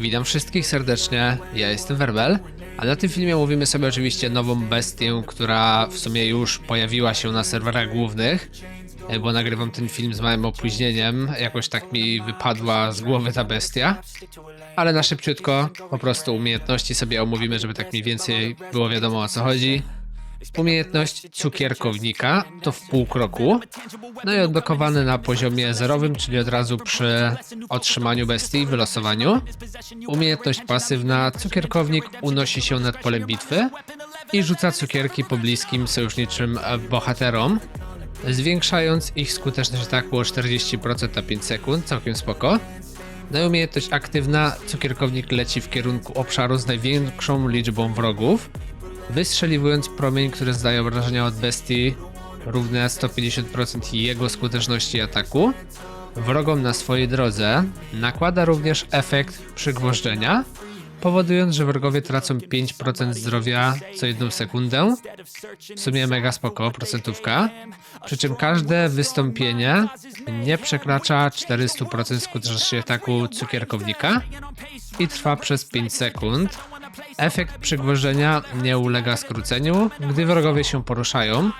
Witam wszystkich serdecznie, ja jestem Werbel, a na tym filmie mówimy sobie oczywiście nową bestię, która w sumie już pojawiła się na serwerach głównych, e, bo nagrywam ten film z małym opóźnieniem, jakoś tak mi wypadła z głowy ta bestia, ale na szybciutko po prostu umiejętności sobie omówimy, żeby tak mniej więcej było wiadomo o co chodzi. Umiejętność cukierkownika to w pół kroku, no i odblokowany na poziomie zerowym, czyli od razu przy otrzymaniu bestii i wylosowaniu. Umiejętność pasywna cukierkownik unosi się nad polem bitwy i rzuca cukierki pobliskim sojuszniczym e, bohaterom, zwiększając ich skuteczność ataku o 40% na 5 sekund, całkiem spoko. No i umiejętność aktywna, cukierkownik leci w kierunku obszaru z największą liczbą wrogów, wystrzeliwując promień, który zdaje obrażenia od bestii równe 150% jego skuteczności ataku. Wrogom na swojej drodze nakłada również efekt przygwożdżenia, powodując, że wrogowie tracą 5% zdrowia co jedną sekundę. W sumie mega spoko, procentówka. Przy czym każde wystąpienie nie przekracza 400% skuteczności ataku cukierkownika i trwa przez 5 sekund. Efekt przygwożdżenia nie ulega skróceniu, gdy wrogowie się poruszają.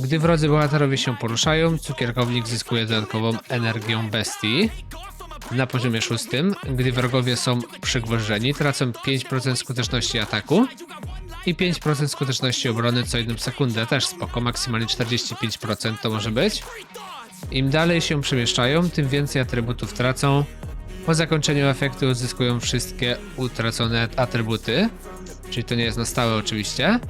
Gdy wrodzy bohaterowie się poruszają, cukierkownik zyskuje dodatkową energię bestii. Na poziomie szóstym, gdy wrogowie są przygwożdżeni, tracą 5% skuteczności ataku i 5% skuteczności obrony co jedną sekundę. Też spoko, maksymalnie 45% to może być. Im dalej się przemieszczają, tym więcej atrybutów tracą. Po zakończeniu efektu uzyskują wszystkie utracone atrybuty, czyli to nie jest na stałe oczywiście.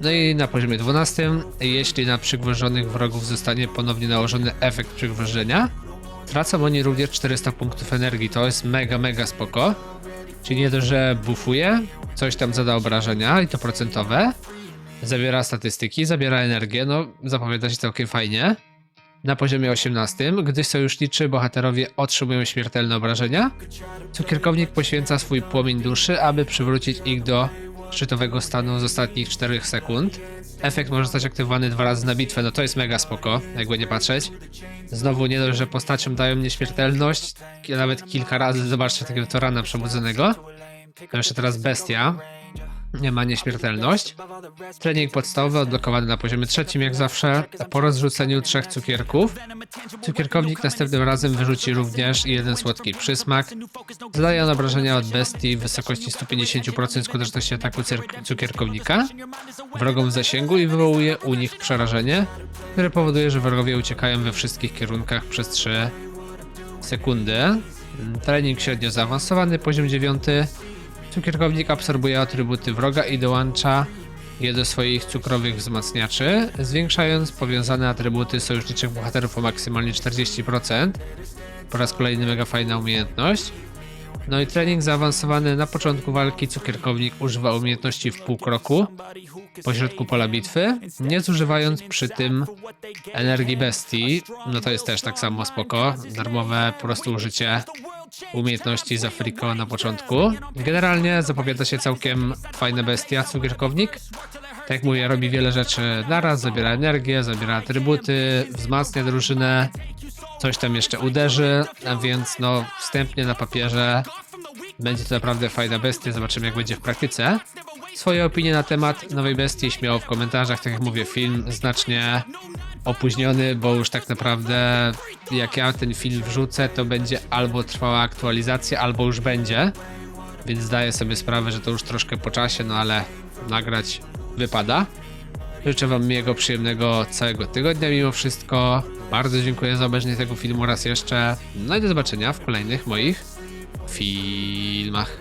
No i na poziomie 12, jeśli na przygwożonych wrogów zostanie ponownie nałożony efekt przygwożenia, tracą oni również 400 punktów energii. To jest mega, mega spoko. Czyli nie dość, że buffuje, coś tam zada obrażenia i to procentowe, zabiera statystyki, zabiera energię, no zapowiada się całkiem fajnie. Na poziomie 18, gdy sojuszniczy bohaterowie otrzymują śmiertelne obrażenia, cukierkownik poświęca swój płomień duszy, aby przywrócić ich do szczytowego stanu z ostatnich 4 sekund. Efekt może zostać aktywowany dwa razy na bitwę, no to jest mega spoko, jakby nie patrzeć. Znowu nie dość, że postaciom dają nieśmiertelność, nawet kilka razy, zobaczcie takiego Torana przebudzonego. To jeszcze teraz bestia. Ma nieśmiertelność. Trening podstawowy odblokowany na poziomie trzecim, jak zawsze. Po rozrzuceniu trzech cukierków, cukierkownik następnym razem wyrzuci również jeden słodki przysmak. Zadaje on obrażenia od bestii w wysokości 150% skuteczności ataku cukierkownika wrogom w zasięgu i wywołuje u nich przerażenie, które powoduje, że wrogowie uciekają we wszystkich kierunkach przez 3 sekundy. Trening średnio zaawansowany, poziom 9. Cukierkownik absorbuje atrybuty wroga i dołącza je do swoich cukrowych wzmacniaczy, zwiększając powiązane atrybuty sojuszniczych bohaterów o maksymalnie 40%. Po raz kolejny mega fajna umiejętność. No i trening zaawansowany na początku walki cukierkownik używa umiejętności w pół kroku pośrodku pola bitwy, nie zużywając przy tym energii bestii. No to jest też tak samo spoko. Darmowe po prostu użycie umiejętności z Afriko na początku. Generalnie zapowiada się całkiem fajna bestia, cukierkownik. Tak jak mówię, robi wiele rzeczy naraz, zabiera energię, zabiera atrybuty, wzmacnia drużynę, coś tam jeszcze uderzy, a więc no wstępnie na papierze będzie to naprawdę fajna bestia, zobaczymy jak będzie w praktyce. Swoje opinie na temat nowej bestii śmiało w komentarzach, tak jak mówię, film znacznie opóźniony, bo już tak naprawdę jak ja ten film wrzucę, to będzie albo trwała aktualizacja, albo już będzie, więc zdaję sobie sprawę, że to już troszkę po czasie, no ale nagrać wypada. Życzę Wam miłego, przyjemnego całego tygodnia mimo wszystko. Bardzo dziękuję za obejrzenie tego filmu raz jeszcze. No i do zobaczenia w kolejnych moich filmach.